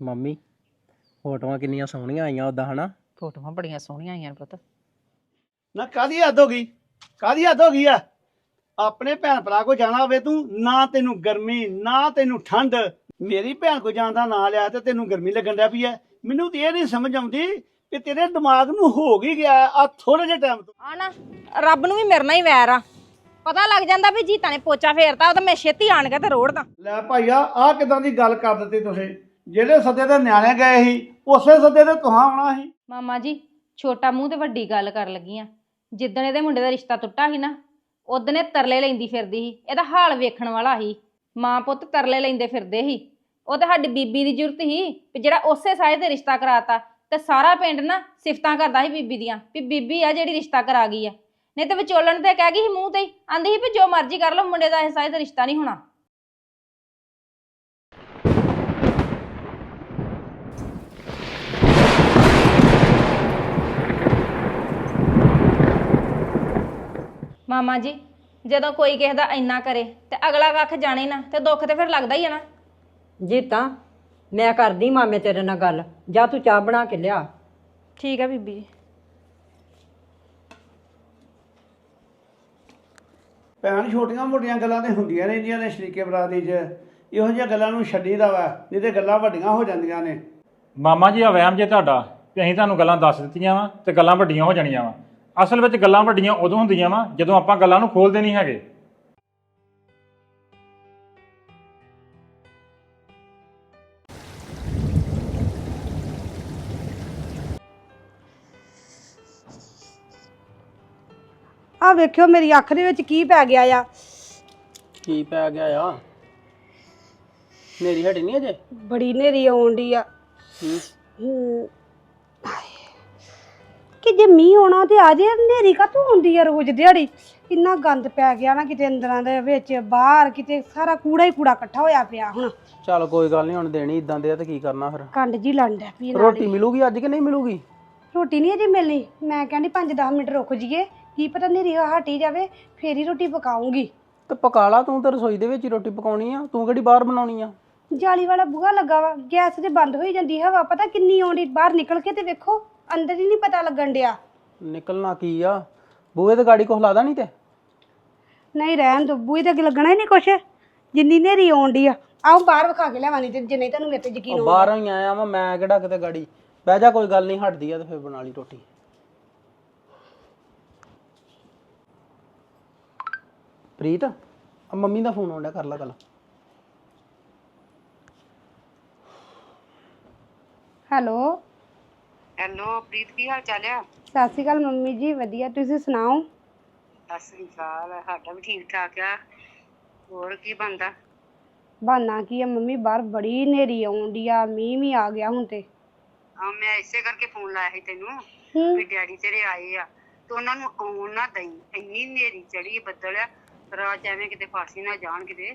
Mummy ਫੋਟੋਆਂ ਕਿੰਨੀਆਂ ਸੋਹਣੀਆਂ ਆਈਆਂ ਉਦਾਂ ਹਨਾ? ਫੋਟੋਆਂ ਬੜੀਆਂ ਸੋਹਣੀਆਂ ਆਈਆਂ ਨੇ ਪੁੱਤ। ਨਾ ਕਾਦੀ ਹੱਦ ਹੋ ਗਈ? ਕਾਦੀ ਹੱਦ ਹੋ ਗਈ ਆ? ਆਪਣੇ ਭੈਣ ਭਰਾ ਕੋ ਜਾਣਾ ਹੋਵੇ ਤੂੰ ਨਾ ਤੈਨੂੰ ਗਰਮੀ ਨਾ ਤੈਨੂੰ ਠੰਡ। ਮੇਰੀ ਭੈਣ ਕੋ ਜਾਣ ਦਾ ਨਾਂ ਲਿਆ ਤੇ ਤੈਨੂੰ ਗਰਮੀ ਲੱਗਣ ਡਿਆ ਪਈ ਐ। ਮੈਨੂੰ ਤੇ ਇਹ ਨਹੀਂ ਸਮਝ ਆਉਂਦੀ ਕਿ ਤੇਰੇ ਦਿਮਾਗ ਨੂੰ ਹੋ ਗਈ ਗਿਆ ਆ ਥੋੜੇ ਜਿਹੇ ਟਾਈਮ ਤੋਂ। ਆ ਨਾ ਰੱਬ ਨੂੰ ਵੀ ਮੇਰੇ ਨਾਲ ਹੀ ਵੈਰ ਆ। ਪਤਾ ਲੱਗ ਜਾਂਦਾ ਵੀ ਜੀਤਾ ਨੇ ਪੋਚਾ ਫੇਰਤਾ ਉਹ ਤਾਂ ਮੈਂ ਛੇਤੀ ਆਣ ਕੇ ਤੇ ਰੋੜਦਾ। ਲੈ ਭਾਈਆ ਆਹ ਕਿਦਾਂ ਦੀ ਗੱਲ ਕਰ ਦਿੱਤੀ ਤੁਸੀਂ? ਜਿਹੜੇ ਸੱਦੇ ਤੇ ਨਿਆਣੇ ਗਏ ਸੀ, ਉਸੇ ਸੱਦੇ ਤੇ ਤੁਹਾਂ ਆਉਣਾ ਸੀ। ਮਾਮਾ ਜੀ, ਛੋਟਾ ਮੂੰਹ ਤੇ ਵੱਡੀ ਗੱਲ ਕਰ ਲੱਗੀ ਆ। ਜਿੱਦਣ ਇਹਦੇ ਮੁੰਡੇ ਦਾ ਰਿਸ਼ਤਾ ਟੁੱਟਾ ਸੀ ਨਾ, ਉਦਣ ਇਹ ਤਰਲੇ ਲੈਂਦੀ ਫਿਰਦੀ ਸੀ। ਇਹਦਾ ਹਾਲ ਵੇਖਣ ਵਾਲਾ ਸੀ। ਮਾਂ ਪੁੱਤ ਤਰਲੇ ਲੈਂਦੇ ਫਿਰਦੇ ਸੀ। ਉਹ ਤਾਂ ਸਾਡੀ ਬੀਬੀ ਦੀ ਜ਼ਰੂਰਤ ਸੀ ਵੀ ਜਿਹੜਾ ਉਸੇ ਸਾਏ ਤੇ ਰਿਸ਼ਤਾ ਕਰਾਤਾ, ਤੇ ਸਾਰਾ ਪਿੰਡ ਨਾ ਸਿਫਤਾਂ ਕਰਦਾ ਸੀ ਬੀਬੀ ਦੀਆਂ ਵੀ ਬੀਬੀ ਆ ਜਿਹੜੀ ਰਿਸ਼ਤਾ ਕਰਾ ਗਈ ਆ। ਨਹੀਂ ਤੇ ਵਿਚੋਲਣ ਤੇ ਕਹਿ ਗਈ ਸੀ ਮੂੰਹ ਤੇ ਹੀ, ਆਂਦੀ ਸੀ ਵੀ ਜੋ ਮਰਜ਼ੀ ਕਰ ਲਓ, ਮੁੰਡੇ ਦਾ ਇਹ ਸਾਏ ਤੇ ਰਿਸ਼ਤਾ ਨਹੀਂ ਹੋਣਾ। ਮਾਮਾ ਜੀ ਜਦੋਂ ਕੋਈ ਕਿਸੇ ਦਾ ਇੰਨਾ ਕਰੇ ਤੇ ਅਗਲਾ ਕੱਖ ਜਾਣੇ ਨਾ ਤੇ ਦੁੱਖ ਤੇ ਫਿਰ ਲੱਗਦਾ ਹੀ ਆ ਨਾ। ਜੀਤਾ ਮੈਂ ਕਰਦੀ ਮਾਮੇ ਤੇਰੇ ਨਾਲ ਗੱਲ ਜਾ ਤੂੰ ਚਾਹ ਬਣਾ ਕੇ ਲਿਆ। ਠੀਕ ਆ ਬੀਬੀ ਜੀ। ਭੈਣ ਛੋਟੀਆਂ ਮੋਟੀਆਂ ਗੱਲਾਂ ਤੇ ਹੁੰਦੀਆਂ ਰਹਿੰਦੀਆਂ ਨੇ ਸ਼ਰੀਕੇ ਬਰਾਦਰੀ 'ਚ। ਇਹੋ ਜਿਹੀਆਂ ਗੱਲਾਂ ਨੂੰ ਛੱਡੀਦਾ ਵਾ ਨਹੀਂ ਤੇ ਗੱਲਾਂ ਵੱਡੀਆਂ ਹੋ ਜਾਂਦੀਆਂ ਨੇ। ਮਾਮਾ ਜੀ ਆ ਵਹਿਮ ਜੇ ਤੁਹਾਡਾ ਵੀ ਅਸੀਂ ਤੁਹਾਨੂੰ ਗੱਲਾਂ ਦੱਸ ਦਿੱਤੀਆਂ ਵਾ ਤੇ ਗੱਲਾਂ ਵੱਡੀਆਂ ਹੋ ਜਾਣੀਆਂ ਵਾ। ਅਸਲ ਵਿੱਚ ਗੱਲਾਂ ਵੱਡੀਆਂ ਉਦੋਂ ਹੁੰਦੀਆਂ ਵਾ ਜਦੋਂ ਆਪਾਂ ਗੱਲਾਂ ਨੂੰ ਖੋਲਦੇ ਨਹੀਂ ਹੈਗੇ। ਆ ਵੇਖਿਓ ਮੇਰੀ ਅੱਖ ਦੇ ਵਿੱਚ ਕੀ ਪੈ ਗਿਆ ਆ। ਕੀ ਪੈ ਗਿਆ ਆ? ਮੇਰੀ ਹਟੀ ਨਹੀਂ ਅਜੇ? ਬੜੀ ਨੇਰੀ ਆਉਣ ਡਈ ਆ। ਹੂੰ। ਹੂੰ। ਕਿ ਜੇ ਮੀਂਹ ਆਉਣਾ ਤੇ ਆ ਜੇ ਨੇਰੀ ਕਾ ਹੁੰਦੀ ਆ ਰੋਜ਼ ਦਿਹਾੜੀ? ਇੰਨਾ ਗੰਦ ਪੈ ਗਿਆ ਨਾ ਕਿਤੇ ਅੰਦਰਾਂ ਦੇ ਵਿੱਚ ਬਾਹਰ ਕਿਤੇ ਸਾਰਾ ਕੂੜਾ ਹੀ ਕੂੜਾ ਇਕੱਠਾ ਹੋਇਆ ਪਿਆ ਹੁਣ। ਚੱਲ ਕੋਈ ਗੱਲ ਨਹੀਂ ਹੁਣ ਦੇਣੀ ਇਦਾਂ ਦੇ ਆ ਤੇ ਕੀ ਕਰਨਾ ਫਿਰ? ਕੰਡ ਜੀ ਲੰਡ ਹੈ ਪੀ ਰੋਟੀ ਮਿਲੂਗੀ ਅੱਜ ਕਿ ਨਹੀਂ ਮਿਲੂਗੀ? ਰੋਟੀ ਨਹੀਂ ਅਜੇ ਮਿਲਣੀ। ਮੈਂ ਕਹਿੰਦੀ 5-10 ਮਿੰਟ ਰੁਕ ਜੀਏ ਕੀ ਪਤਾ ਨੇਰੀ ਹਟੀ ਜਾਵੇ ਫੇਰ ਹੀ ਰੋਟੀ ਪਕਾਉਂਗੀ। ਤੇ ਪਕਾ ਲਾ ਤੂੰ ਤੇ ਰਸੋਈ ਦੇ ਵਿੱਚ ਹੀ ਰੋਟੀ ਪਕਾਉਣੀ ਆ। ਤੂੰ ਕਿਹੜੀ ਬਾਹਰ ਬਣਾਉਣੀ ਆ? ਜਾਲੀ ਵਾਲਾ ਬੂਹਾ ਲੱਗਾ ਵਾ। ਗੈਸ ਤੇ ਬੰਦ ਹੋਈ ਜਾਂਦੀ ਹਵਾ। ਪਤਾ ਕਿੰਨੀ ਆਉਂਦੀ ਬਾਹਰ ਨਿਕਲ ਕੇ ਤੇ ਵੇਖੋ। ਅੰਦਰ ਹੀ ਨਹੀਂ ਪਤਾ ਲੱਗਣ ਡਿਆ। ਨਿਕਲਣਾ ਕੀ ਆ? ਬੂਹੇ ਤੇ ਗਾੜੀ ਕੋ ਹਿਲਾਦਾ ਨਹੀਂ ਤੇ? ਨਹੀਂ ਰਹਿਣ ਦੋ। ਬੂਹੇ ਤੇ ਅੱਗੇ ਲੱਗਣਾ ਹੀ ਨਹੀਂ ਕੁਛ। ਜਿੰਨੀ ਨੇਰੀ ਆਉਂਦੀ ਆ। ਆਓ ਬਾਹਰ ਵਿਖਾ ਕੇ ਲਿਆਵਾਂ ਨਹੀਂ ਤੇ ਜੇ ਨਹੀਂ ਤੁਹਾਨੂੰ ਮੇਰੇ ਤੇ ਯਕੀਨ ਉਹ ਬਾਹਰੋਂ ਹੀ ਆਇਆ ਵਾ ਮੈਂ ਕਿਹੜਾ ਕਿਤੇ ਗਾੜੀ। ਬਹਿ ਜਾ ਕੋਈ ਗੱਲ ਨਹੀਂ ਹਟਦੀ ਆ ਤੇ ਫਿਰ ਬਣਾ ਲਈ ਰੋਟੀ। ਪ੍ਰੀਤ ਆ ਮੰਮੀ ਦਾ ਫੋਨ ਆਉਂਦਾ ਕਰ ਲਾ ਗੱਲ। ਹੈਲੋ? ਹੈਲੋ ਪ੍ਰੀਤ ਕੀ ਹਾਲ ਚਾਲ ਆ? ਸਤਿ ਸ਼੍ਰੀ ਅਕਾਲ ਮੰਮੀ ਜੀ ਵਧੀਆ। ਤੁਸੀਂ ਸੁਣਾਓ? ਸਤਿ ਸ੍ਰੀ ਅਕਾਲ ਸਾਡਾ ਵੀ ਠੀਕ ਠਾਕ ਆ। ਹੋਰ ਕੀ ਬੰਦਾ ਬਹਾਨਾ ਕੀ ਆ ਮੰਮੀ ਬਾਹਰ ਬੜੀ ਨੇਰੀ ਆਉਂਦੀ ਆ ਮੀਂਹ ਵੀ ਆ ਗਿਆ ਹੁਣ ਤੇ। ਆ ਮੈਂ ਇਸੇ ਕਰਕੇ ਫੋਨ ਲਾਇਆ ਸੀ ਤੈਨੂੰ ਹੂੰ। ਵੀ ਡੈਡੀ ਤੇਰੇ ਆਏ ਆ ਤੇ ਉਹਨਾਂ ਨੂੰ ਆਉਣ ਨਾ ਦਈ। ਇੰਨੀ ਨੇਰੀ ਚੜੀ ਬੱਦਲ ਆ ਰਾਤ 'ਚ ਐਵੇਂ ਕਿਤੇ ਫਾਸੀ ਨਾ ਜਾਣ ਕਿਤੇ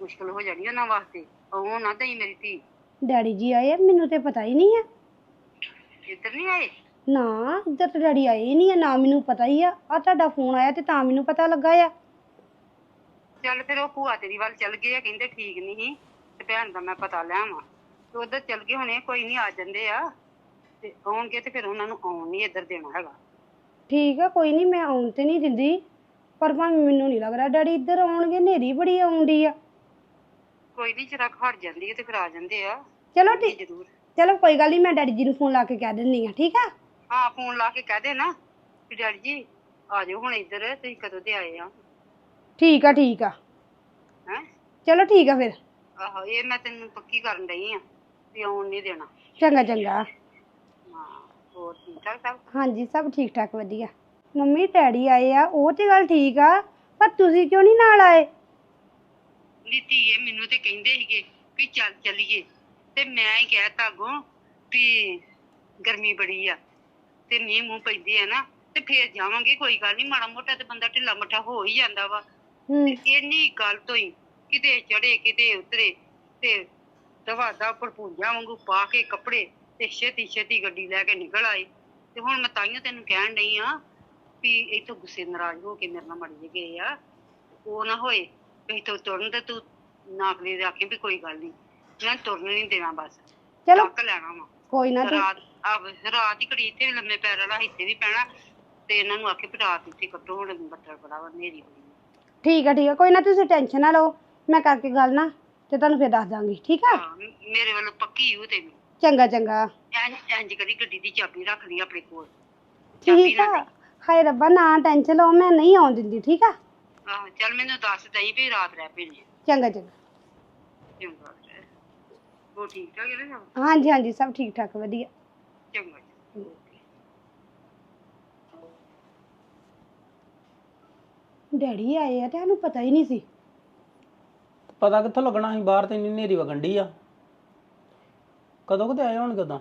ਮੁਸ਼ਕਲ ਹੋ ਜਾਣੀ ਉਹਨਾਂ ਵਾਸਤੇ। ਆਉਣ ਨਾ ਦਈ ਮੇਰੀ ਧੀ। ਡੈਡੀ ਜੀ ਆਏ ਆ ਮੈਨੂੰ ਤੇ ਪਤਾ ਹੀ ਨਹੀਂ ਆ। ਇੱਧਰ ਨਹੀਂ ਆਏ? ਨਾ ਇੱਧਰ ਤਾਂ ਡੈਡੀ ਆਏ ਹੀ ਨਹੀਂ ਆ ਨਾ ਮੈਨੂੰ ਪਤਾ ਹੀ ਆ। ਆ ਤੁਹਾਡਾ ਫੋਨ ਆਇਆ ਤੇ ਤਾਂ ਮੈਨੂੰ ਪਤਾ ਲੱਗਾ ਆ। ਚੱਲ ਫਿਰ ਉਹ ਭੂਆ ਤੇਰੀ ਵੱਲ ਚੱਲ ਗਏ ਆ ਕਹਿੰਦੇ ਠੀਕ ਨਹੀਂ ਸੀ ਤੇ ਭੈਣ ਦਾ ਮੈਂ ਪਤਾ ਲੈ ਆਵਾਂ। ਤੇ ਉਧਰ ਚੱਲ ਗਏ ਹੁਣੇ ਕੋਈ ਨਹੀਂ ਆ ਜਾਂਦੇ ਆ। ਤੇ ਆਉਣਗੇ ਤੇ ਫਿਰ ਉਹਨਾਂ ਨੂੰ ਆਉਣ ਨਹੀਂ ਇੱਧਰ ਦੇਣਾ ਹੈਗਾ। ਠੀਕ ਆ ਕੋਈ ਨਹੀਂ ਮੈਂ ਆਉਣ ਤੇ ਨਹੀਂ ਦਿੰਦੀ। ਪਰ ਭਾਵੇਂ ਮੈਨੂੰ ਨਹੀਂ ਲੱਗਦਾ ਡੈਡੀ ਇੱਧਰ ਆਉਣਗੇ ਨੇਰੀ ਬੜੀ ਆਉਂਦੀ ਆ। ਕੋਈ ਨਹੀਂ ਜਰਾ ਹਟ ਜਾਂਦੀ ਹੈ ਤੇ ਫਿਰ ਆ ਜਾਂਦੇ ਆ। ਚਲੋ ਠੀਕ ਜ਼ਰੂਰ। ਚਲੋ ਕੋਈ ਗੱਲ ਨਹੀਂ ਮੈਂ ਡੈਡੀ ਜੀ ਨੂੰ ਫੋਨ ਲਾ ਕੇ ਕਹਿ ਦਿੰਦੀ ਆ ਠੀਕ ਆ? ਹਾਂ ਫੋਨ ਲਾ ਕੇ ਕਹਿ ਦੇ ਨਾ ਵੀ ਡੈਡੀ ਜੀ ਆ ਜਾਓ ਹੁਣ ਇੱਧਰ ਤੁਸੀਂ ਕਦੋਂ ਦੇ ਆਏ ਆ? ਠੀਕ ਆ ਠੀਕ ਆ। ਹੈ? ਚਲੋ ਠੀਕ ਆ ਫਿਰ। ਆਹੋ ਇਹ ਮੈਂ ਤੈਨੂੰ ਪੱਕੀ ਕਰਨ ਡਈ ਆ ਵੀ ਆਉਣ ਨਹੀਂ ਦੇਣਾ। ਚੰਗਾ ਚੰਗਾ। ਹਾਂ ਹੋਰ ਠੀਕ ਠਾਕ ਸਭ? ਹਾਂਜੀ ਸਭ ਠੀਕ ਠਾਕ ਵਧੀਆ। ਮੰਮੀ ਡੈਡੀ ਆਏ ਆ ਉਹ ਤੇ ਗੱਲ ਠੀਕ ਆ ਪਰ ਤੁਸੀਂ ਕਿਉਂ ਨਹੀਂ ਨਾਲ ਆਏ? ਨੀਤੀ ਇਹ ਮੈਨੂੰ ਤੇ ਕਹਿੰਦੇ ਸੀਗੇ ਵੀ ਚੱਲ ਚੱਲੀਏ। ਤੇ ਮੈਂ ਹੀ ਕਹਿਤਾ ਅੱਗੋਂ ਵੀ ਗਰਮੀ ਬੜੀ ਆ ਤੇ ਮੀਂਹ ਮੂੰਹ ਪੈਂਦੇ ਆ ਨਾ ਤੇ ਫੇਰ ਜਾਵਾਂਗੇ ਕੋਈ ਗੱਲ ਨਹੀਂ ਮਾੜਾ ਮੋਟਾ ਤੇ ਬੰਦਾ ਢਿੱਲਾ ਮੱਠਾ ਹੋ ਹੀ ਜਾਂਦਾ ਵਾ। ਤੇ ਇੰਨੀ ਗੱਲ ਤੋਂ ਹੀ ਕਿਤੇ ਚੜੇ ਕਿਤੇ ਉਤਰੇ ਤੇ ਦਵਾ ਦਾ ਭਰਪੂਜਾ ਵਾਂਗੂ ਪਾ ਕੇ ਕੱਪੜੇ ਤੇ ਛੇਤੀ ਛੇਤੀ ਗੱਡੀ ਲੈ ਕੇ ਨਿਕਲ ਆਏ। ਤੇ ਹੁਣ ਮੈਂ ਤਾਈਓ ਤੈਨੂੰ ਕਹਿਣ ਡਈ ਆ ਵੀ ਇੱਥੋਂ ਗੁੱਸੇ ਨਾਰਾਜ਼ ਹੋ ਕੇ ਮੇਰੇ ਨਾਲ ਮੜ ਜੇ ਗਏ ਆ। ਉਹ ਨਾ ਹੋਏ ਵੀ ਇੱਥੋਂ ਤੁਰਨ ਤੇ ਤੂੰ ਨਾਕਲੀ ਆਖੇ ਵੀ ਕੋਈ ਗੱਲ ਨਹੀਂ ਮੈਂ ਤੁਰਨ ਨਹੀਂ ਦੇਣਾ ਬਸ। ਚਲੋ। ਚੱਕ ਲੈਣਾ ਵਾ। ਕੋਈ ਨਾ ਤੂੰ ਰਾਤ ਆ ਰਾਤ ਹੀ ਘੜੀ ਇੱਥੇ ਵੀ ਲੰਮੇ ਪੈ ਰਹਿਣਾ ਇੱਥੇ ਵੀ ਪੈਣਾ ਤੇ ਇਹਨਾਂ ਨੂੰ ਆਖੇ ਵੀ ਰਾਤ ਇੱਥੇ ਕੱਟੋ ਹੁਣ ਬੱਦਲ ਬੜਾ ਵਾ ਹਨੇਰੀ ਆ। ਠੀਕ ਆ ਠੀਕ ਆ। ਕੋਈ ਨਾ ਤੁਸੀਂ ਟੈਨਸ਼ਨ ਨਾ ਲਓ ਮੈਂ ਕਰਕੇ ਗੱਲ ਨਾ ਤੇ ਤੁਹਾਨੂੰ ਫਿਰ ਦੱਸ ਦਾਂਗੀ ਠੀਕ ਆ? ਹਾਂ, ਮ- ਮੇਰੇ ਵੱਲੋਂ ਪੱਕੀ ਹੂ ਤੈਨੂੰ। ਚੰਗਾ ਚੰਗਾ। ਇੰਜ ਇੰਜ ਕਰੀ ਗੱਡੀ ਦੀ ਚਾਬੀ ਰੱਖ ਲਈ ਆਪਣੇ ਕੋਲ। ਚਾਬੀ ਠੀਕ ਨਾ ਆ ਹਾਏ ਰੱਬਾ ਨਾ ਟੈਨਸ਼ਨ ਲਓ ਮੈਂ ਨਹੀਂ ਆਉਣ ਦਿੰਦੀ ਠੀਕ ਆ? ਆਹੋ ਚੱਲ ਮੈਨੂੰ ਦੱਸ ਦਈ ਵੀ ਰਾਤ ਰਹਿ ਪੈਣੀ ਚੰਗਾ ਚੰਗਾ। ਚੰਗਾ। ਉਹ ਠੀਕ ਠਾਕ ਹੈ ਨਾ ਸਭ? ਹਾਂਜੀ ਹਾਂਜੀ ਸਭ ਠੀਕ ਠਾਕ ਵਧੀਆ। ਚੰਗਾ ਡੈਡੀ ਆਏ ਆ ਤੇ ਸਾਨੂੰ ਪਤਾ ਹੀ ਨਹੀਂ ਸੀ। ਪਤਾ ਕਿੱਥੋਂ ਲੱਗਣਾ ਸੀ ਬਾਹਰ ਤੇ ਇੰਨੀ ਹਨੇਰੀ ਵਗਣ ਡਈ ਆ। ਕਦੋਂ ਕਦੇ ਆਏ ਹੋਣ ਕਦਾਂ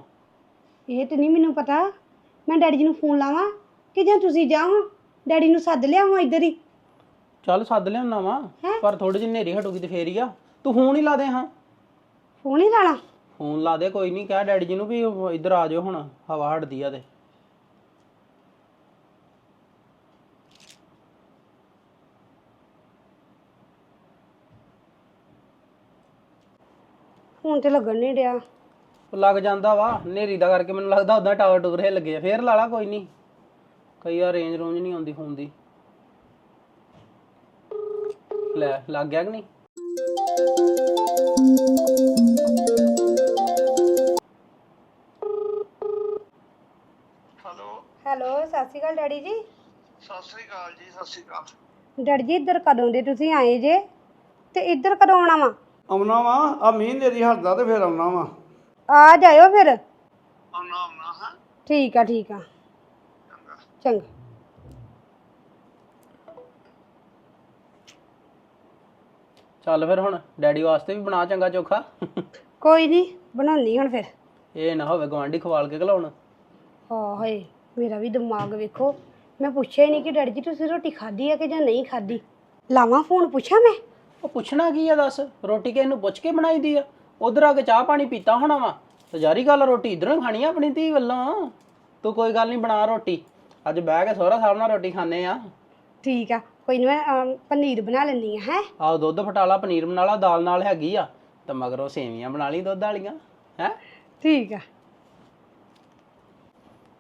ਇਹ ਤੇ ਨਹੀਂ ਮੈਨੂੰ ਪਤਾ। ਮੈਂ ਡੈਡੀ ਜੀ ਨੂੰ ਫੋਨ ਲਾਵਾਂ ਕਿ ਜਾਂ ਤੁਸੀਂ ਜਾਓ ਡੈਡੀ ਨੂੰ ਸੱਦ ਲਿਆਵਾਂ ਇੱਧਰ ਹੀ। ਚੱਲ ਸੱਦ ਲਿਆਉਣਾ ਵਾ ਪਰ ਥੋੜੀ ਜਿਹੀ ਹਨੇਰੀ ਹਟੂਗੀ ਤੇ ਫੇਰ ਹੀ ਆ। ਤੂੰ ਫੋਨ ਹੀ ਲਾ ਦੇ ਹਾਂ। ਫੋਨ ਹੀ ਲਾਣਾ ਫੋਨ ਲਾ ਦੇ ਕੋਈ ਨਹੀਂ ਕਹਿ ਡੈਡੀ ਜੀ ਨੂੰ ਵੀ ਉਹ ਇੱਧਰ ਆ ਜਾਓ ਹੁਣ ਹਵਾ ਹਟਦੀ ਆ ਤੇ। ਫੋਨ ਤੇ ਲੱਗਣ ਨਹੀਂ ਡਿਆ। ਉਹ ਲੱਗ ਜਾਂਦਾ ਵਾ ਹਨੇਰੀ ਦਾ ਕਰਕੇ ਮੈਨੂੰ ਲੱਗਦਾ ਉਦਾਂ ਟਾਵਰ ਟੂਰ ਹਿੱਲ ਗਏ ਆ। ਫੇਰ ਲਾ ਲਾ ਕੋਈ ਨਹੀਂ। ਕਈ ਵਾਰ ਰੇਂਜ ਰੂੰਜ ਨਹੀਂ ਆਉਂਦੀ ਫੋਨ ਦੀ। ਲੈ ਲੱਗ ਗਿਆ ਕਿ ਨਹੀਂ? ਸ਼੍ਰੀ ਅਕਾਲ ਡੈਡੀ ਜੀ। ਸਤਿ ਸ੍ਰੀ ਅਕਾਲ ਜੀ ਸਤਿ ਸ੍ਰੀ ਅਕਾਲ। ਡੈਡੀ ਜੀ ਇੱਧਰ ਕਦੋਂ ਦੇ ਤੁਸੀਂ ਆਏ ਜੇ? ਤੇ ਇੱਧਰ ਕਦੋਂ ਆਉਣਾ ਵਾ? ਆਉਣਾ ਵਾ ਆ ਮੀਂਹ ਨੇਰੀ ਹਟਦਾ ਤੇ ਫਿਰ ਆਉਣਾ ਵਾ। ਆ ਜਾਇਓ ਫਿਰ। ਆਉਣਾ ਆਉਣਾ ਹਾਂ? ਠੀਕ ਆ ਠੀਕ ਆ। ਚੰਗਾ। ਚੱਲ ਫਿਰ ਹੁਣ ਡੈਡੀ ਵਾਸਤੇ ਵੀ ਬਣਾ ਚੰਗਾ ਚੋਖਾ। ਕੋਈ ਨਹੀਂ ਬਣਾਉਣੀ ਹੁਣ ਫਿਰ। ਇਹ ਨਾ ਹੋਵੇ ਗਵਾਂਢੀ ਖਵਾਲ ਕੇ ਘਲਾਉਣ ਹਾਂ ਹਾਏ। ਮੇਰਾ ਵੀ ਦਿਮਾਗ ਵੇਖੋ। ਮੈਂ ਪੁੱਛਿਆ ਹੀ ਨਹੀਂ ਕਿ ਡੈਡੀ ਜੀ ਤੁਸੀਂ ਰੋਟੀ ਖਾਧੀ ਹੈ ਕਿ ਜਾਂ ਨਹੀਂ ਖਾਧੀ? ਲਾਵਾਂ ਫੋਨ ਪੁੱਛਾਂ ਮੈਂ? ਉਹ ਪੁੱਛਣਾ ਕੀ ਆ ਦੱਸ? ਰੋਟੀ ਨੂੰ ਪੁੱਛ ਕੇ ਬਣਾਈ ਦੀ ਆ। ਉਧਰ ਆ ਕੇ ਚਾਹ ਪਾਣੀ ਪੀਤਾ ਹੋਣਾ ਵਾ। ਤੇ ਜਾਰੀ ਗੱਲ ਆ, ਰੋਟੀ ਇਧਰੋਂ ਖਾਣੀ ਆ ਆਪਣੀ ਧੀ ਵੱਲੋਂ। ਤੂੰ ਕੋਈ ਗੱਲ ਨਹੀਂ ਬਣਾ ਰੋਟੀ। ਅੱਜ ਬਹਿ ਕੇ ਸਹੁਰਾ ਸਾਹਿਬ ਨਾਲ ਰੋਟੀ ਖਾਣੇ ਆ। ਠੀਕ ਆ ਕੋਈ ਮੈਂ ਅਮ, ਪਨੀਰ ਬਣਾ ਲੈਂਦੀ ਆ ਹੈ? ਆਹ ਦੁੱਧ ਫਟਾਲਾ ਪਨੀਰ ਬਣਾ ਲਾ ਦਾਲ ਨਾਲ ਹੈਗੀ ਆ। ਤੇ ਮਗਰੋਂ ਸੇਵੀਆਂ ਬਣਾ ਲਈ ਦੁੱਧ ਵਾਲੀਆਂ ਹੈ? ਠੀਕ ਆ।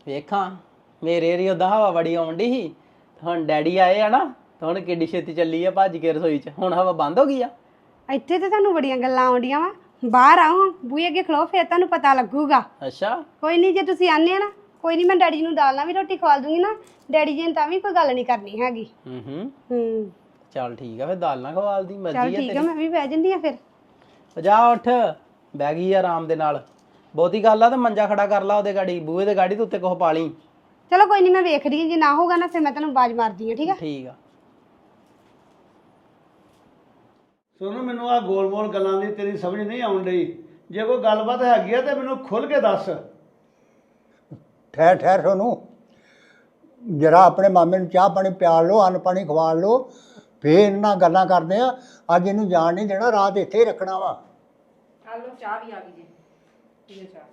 ਵੇਖਾਂ ਮੇਰੇ ਏਰੀ ਉਦਾਂ ਹਵਾ ਬੜੀ ਆਉਂਦੀ ਸੀ ਹੁਣ ਡੈਡੀ ਆਏ ਆ ਨਾ ਤੇ ਹੁਣ ਕਿੱਡੀ ਛੇਤੀ ਚੱਲੀ ਆ ਭੱਜ ਕੇ ਰਸੋਈ 'ਚ ਹੁਣ ਹਵਾ ਬੰਦ ਹੋ ਗਈ ਆ। ਇੱਥੇ ਤੇ ਤੁਹਾਨੂੰ ਬੜੀਆਂ ਗੱਲਾਂ ਆਉਂਦੀਆਂ ਵਾ ਬਾਹਰ ਆਓ ਬੂਹੇ ਅੱਗੇ ਖਲੋ ਫਿਰ ਤੁਹਾਨੂੰ ਪਤਾ ਲੱਗੂਗਾ। ਅੱਛਾ। ਕੋਈ ਨਹੀਂ ਜੇ ਤੁਸੀਂ ਆਨੇ ਆ ਨਾ ਕੋਈ ਨਹੀਂ ਮੈਂ ਡੈਡੀ ਨੂੰ ਦਾਲ ਵੀ ਰੋਟੀ ਖਵਾ ਦੂੰਗੀ ਨਾ ਡੈਡੀ ਜੀ ਨੇ ਤਾਂ ਵੀ ਕੋਈ ਗੱਲ ਨਹੀਂ ਕਰਨੀ ਹੈਗੀ। ਹੂੰ ਹੂੰ। ਹੂੰ। ਚੱਲ ਠੀਕ ਆ ਫਿਰ ਦਾਲ ਨਾ ਖਵਾਲਦੀ ਚਲ ਮਰਜ਼ੀ ਆ ਠੀਕ ਆ ਤੇਰੀ। ਮੈਂ ਵੀ ਬਹਿ ਜਾਂਦੀ ਆ ਫਿਰ। ਜਾ ਉੱਠ ਬਹਿ ਗਈ ਆ ਆਰਾਮ ਦੇ ਨਾਲ। ਬਹੁਤੀ ਗੱਲ ਆ ਤੇ ਮੰਜਾ ਖੜਾ ਕਰ ਲਾ ਉਹਦੇ ਗਾੜੀ ਬੂਹੇ ਦੇ ਗਾੜੀ ਤੇ ਉੱਤੇ ਕੁਝ ਪਾ ਲਈ। ਚਲੋ ਕੋਈ ਨਹੀਂ ਮੈਂ ਵੇਖਦੀ ਹਾਂ ਜੇ ਨਾ ਹੋਗਾ ਨਾ ਫਿਰ ਮੈਂ ਤੁਹਾਨੂੰ ਬਾਜ ਮਾਰਦੀ ਹਾਂ ਠੀਕ ਆ? ਠੀਕ ਆ। ਸੁਣੋ ਮੈਨੂੰ ਆ ਗੋਲ ਮੋਲ ਗੱਲਾਂ ਦੀ ਤੇਰੀ ਸਮਝ ਨਹੀਂ ਆਉਣ ਡਈ। ਜੇ ਕੋਈ ਗੱਲਬਾਤ ਹੈਗੀ ਆ ਤੇ ਮੈਨੂੰ ਖੁੱਲ ਕੇ ਦੱਸ। ਠਹਿਰ ਠਹਿਰ ਸੋਨੂੰ। ਜਰਾ ਆਪਣੇ ਮਾਮੇ ਨੂੰ ਚਾਹ ਪਾਣੀ ਪਿਆਲ ਲਓ ਅੰਨ ਪਾਣੀ ਖਵਾ ਲਓ ਫੇਰ ਇਹਨਾਂ ਨਾਲ ਗੱਲਾਂ ਕਰਦੇ ਆ। ਅੱਜ ਇਹਨੂੰ ਜਾਣ ਨਹੀਂ ਦੇਣਾ ਰਾਤ ਇੱਥੇ ਹੀ ਰੱਖਣਾ ਵਾ। ਆਲੋ ਚਾਹ ਵੀ ਆ ਗਈ ਜੀ। ਚਾਹ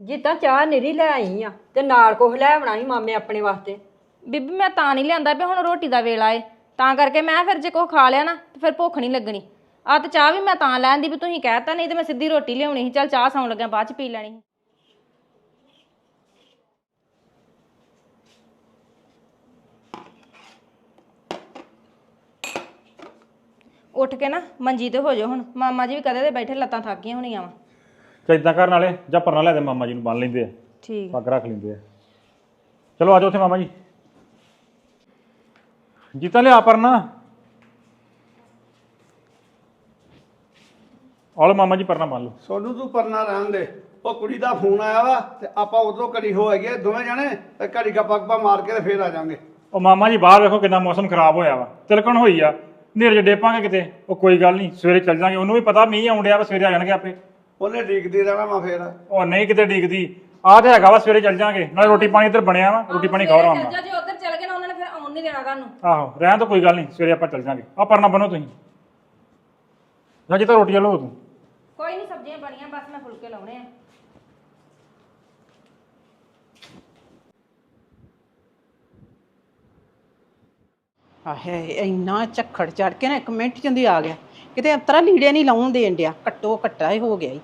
ਜਿੱਦਾਂ ਚਾਹ ਨਿਰੀ ਲੈ ਆਈ ਆ ਤੇ ਨਾਲ ਕੁਛ ਲੈ ਆਉਣਾ ਸੀ ਮਾਮੇ ਆਪਣੇ ਵਾਸਤੇ। ਬੀਬੀ ਮੈਂ ਤਾਂ ਨਹੀਂ ਲਿਆਂਦਾ ਵੀ ਹੁਣ ਰੋਟੀ ਦਾ ਵੇਲਾ ਏ। ਤਾਂ ਕਰਕੇ ਮੈਂ ਫਿਰ ਜੇ ਕੋ ਖਾ ਲਿਆ ਨਾ ਤੇ ਫਿਰ ਭੁੱਖ ਨਹੀਂ ਲੱਗਣੀ। ਆ ਤੇ ਚਾਹ ਵੀ ਮੈਂ ਤਾਂ ਲੈਣ ਦੀ ਵੀ ਤੁਸੀਂ ਕਹਿਤਾ ਨਹੀਂ ਤੇ ਮੈਂ ਸਿੱਧੀ ਰੋਟੀ ਲਿਆਉਣੀ ਸੀ। ਚੱਲ ਚਾਹ ਸੌਣ ਲੱਗਿਆ ਬਾਅਦ ਚ ਪੀ ਲੈਣੀ ਸੀ। ਉੱਠ ਕੇ ਨਾ ਮੰਜੀ ਤੇ ਹੋ ਜਾਓ ਹੁਣ। ਮਾਮਾ ਜੀ ਵੀ ਕਦੇ ਦੇ ਬੈਠੇ ਲੱਤਾਂ ਥੱਕ ਗਈਆਂ ਹੋਣੀਆਂ ਵਾ। ਤੇ ਇਦਾਂ ਕਰਨ ਵਾਲੇ ਜਾਂ ਪਰਨਾ ਲੈ ਦੇ ਮਾਮਾ ਜੀ ਨੂੰ ਬੰਨ ਲੈਂਦੇ ਆ। ਠੀਕ। ਪੱਗ ਰੱਖ ਲੈਂਦੇ ਆ। ਚਲੋ ਆਜੋ ਉੱਥੇ ਮਾਮਾ ਜੀ। ਜੀਤਾ ਲਿਆ ਪਰਨਾ। ਆਲੋ ਮਾਮਾ ਜੀ ਪਰਨਾ ਬੰਨ ਲਓ। ਸੋਨੂੰ ਤੂੰ ਪਰਨਾ ਰਹਿਣ ਦੇ। ਉਹ ਕੁੜੀ ਦਾ ਫੋਨ ਆਇਆ ਵਾ ਤੇ ਆਪਾਂ ਉਧਰੋਂ ਘੜੀ ਹੋ ਹੈਗੇ ਦੋਵੇਂ ਜਾਣੇ ਤੇ ਘੜੀ ਗੱਪਾ ਗੱਪਾ ਮਾਰ ਕੇ ਤੇ ਫੇਰ ਆ ਜਾਾਂਗੇ। ਉਹ ਮਾਮਾ ਜੀ ਬਾਹਰ ਵੇਖੋ ਕਿੰਨਾ ਮੌਸਮ ਖਰਾਬ ਹੋਇਆ ਵਾ। ਤਿਲਕਣ ਹੋਈ ਆ। ਨੇਰੇ ਡੇਪਾਂਗੇ ਕਿਤੇ ਉਹ ਕੋਈ ਗੱਲ ਨਹੀਂ ਸਵੇਰੇ ਚੱਲ ਜਾਾਂਗੇ। ਉਹਨੂੰ ਵੀ ਪਤਾ ਮੀਂਹ ਆਉਣ ਡਿਆ ਵਾ ਸਵੇਰੇ ਆ ਜਾਣਗੇ ਆਪੇ। ਉਹਨੇ ਡੀਕਦੀ ਰਹਿਣਾ ਵਾ ਫੇਰ। ਉਹ ਨਹੀਂ ਕਿਤੇ ਡਿੱਗਦੀ ਆਹ ਤੇ ਹੈਗਾ ਵਾ ਸਵੇਰੇ ਚੱਲ ਜਾਾਂਗੇ। ਨਾਲੇ ਰੋਟੀ ਪਾਣੀ ਇੱਧਰ ਬਣਿਆ ਵਾ ਰੋਟੀ ਪਾਣੀ ਖਾਓ ਆਰਾਮ ਨਾਲ। ਜੇ ਉੱਧਰ ਚੱਲ ਗਏ ਨਾ ਉਹਨਾਂ ਨੇ ਫਿਰ ਆਉਣ ਨਹੀਂ ਦੇਣਾ ਤੁਹਾਨੂੰ। ਆਹੋ ਰਹਿਣ ਤਾਂ ਕੋਈ ਗੱਲ ਨਹੀਂ ਸਵੇਰੇ ਆਪਾਂ ਚੱਲ ਜਾਾਂਗੇ। ਆ ਪਰਨਾ ਬੰਨੋ ਤੁਸੀਂ। ਜਾਂ ਜਿੱਤਾ ਰੋਟੀ ਲਓ ਤੂੰ। ਕੋਈ ਨਹੀਂ ਸਬਜ਼ੀਆਂ ਬਣੀਆਂ ਬਸ ਮੈਂ ਫੁਲਕੇ ਲਾਉਣੇ ਆ ਆਹੇ ਇੰਨਾ ਝੱਖੜ ਚੜ ਕੇ ਨਾ ਇੱਕ ਮਿੰਟ ਚ ਦੀ ਆ ਗਿਆ। ਕਿਤੇ ਅੰਤਰਾ ਲੀੜੇ ਨਹੀਂ ਲਾਉਣ ਦੇਣ ਡਿਆ ਕੱਟੋ ਕੱਟਾ ਹੀ ਹੋ ਗਿਆ ਈ।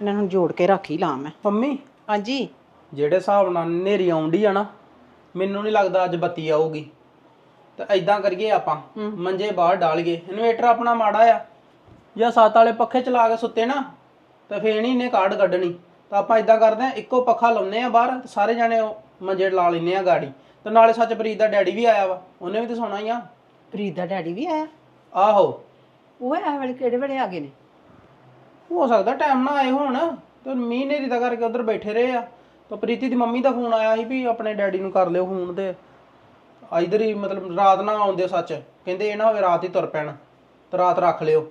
ਇਹਨਾਂ ਨੂੰ ਜੋੜ ਕੇ ਰੱਖ ਹੀ ਲਾਂ ਮੈਂ। ਮੰਮੀ? ਹਾਂਜੀ। ਜਿਹੜੇ ਹਿਸਾਬ ਨਾਲ ਨੇਰੀ ਆਉਂਦੀ ਆ ਨਾ ਮੈਨੂੰ ਨਹੀਂ ਲੱਗਦਾ ਅੱਜ ਬੱਤੀ ਆਊਗੀ। ਤੇ ਐਦਾਂ ਕਰੀਏ ਆਪਾਂ ਮੰਜੇ ਬਾਹਰ ਡਾਲੀਏ ਇਨਵੇਟਰ ਆਪਣਾ ਮਾੜਾ ਆ। ਜਾਂ ਸੱਤ ਵਾਲੇ ਪੱਖੇ ਚਲਾ ਕੇ ਸੁੱਤੇ ਨਾ ਤੇ ਫੇਰ ਨਹੀਂ ਇਹਨੇ ਕਾਰਡ ਕੱਢਣੀ। ਤਾਂ ਆਪਾਂ ਐਦਾਂ ਕਰਦੇ ਆ ਇੱਕੋ ਪੱਖਾ ਲਾਉਨੇ ਆ ਬਾਹਰ ਤੇ ਸਾਰੇ ਜਾਣੇ ਉਹ ਮੰਜੇ ਲਾ ਲੈਨੇ ਆ ਗਾੜੀ। ਤੇ ਨਾਲੇ ਸੱਚ ਪ੍ਰੀਤ ਦਾ ਡੈਡੀ ਵੀ ਆਇਆ ਵਾ ਉਹਨੇ ਵੀ ਤਾਂ ਸੌਣਾ ਹੀ ਆ। ਪ੍ਰੀਤ ਦਾ ਡੈਡੀ ਵੀ ਆਇਆ? ਆਹੋ। ਉਹ ਇਹ ਵੇਲੇ ਕਿਹੜੇ ਵੇਲੇ ਆ ਗਏ ਨੇ? ਹੋ ਸਕਦਾ ਟਾਈਮ ਨਾ ਆਏ ਹੋਣ ਤੇ ਮੀਂਹ ਨੇਰੀ ਦਾ ਕਰਕੇ ਉਧਰ ਬੈਠੇ ਰਹੇ ਆ। ਤਾਂ ਪ੍ਰੀਤੀ ਦੀ ਮੰਮੀ ਦਾ ਫੋਨ ਆਇਆ ਸੀ ਵੀ ਆਪਣੇ ਡੈਡੀ ਨੂੰ ਕਰ ਲਿਓ ਫੋਨ ਤੇ। ਇਧਰ ਹੀ ਮਤਲਬ ਰਾਤ ਨਾ ਆਉਂਦੇ ਸੱਚ ਕਹਿੰਦੇ ਇਹ ਨਾ ਹੋਵੇ ਰਾਤ ਹੀ ਤੁਰ ਪੈਣ ਤੇ ਰਾਤ ਰੱਖ ਲਿਓ।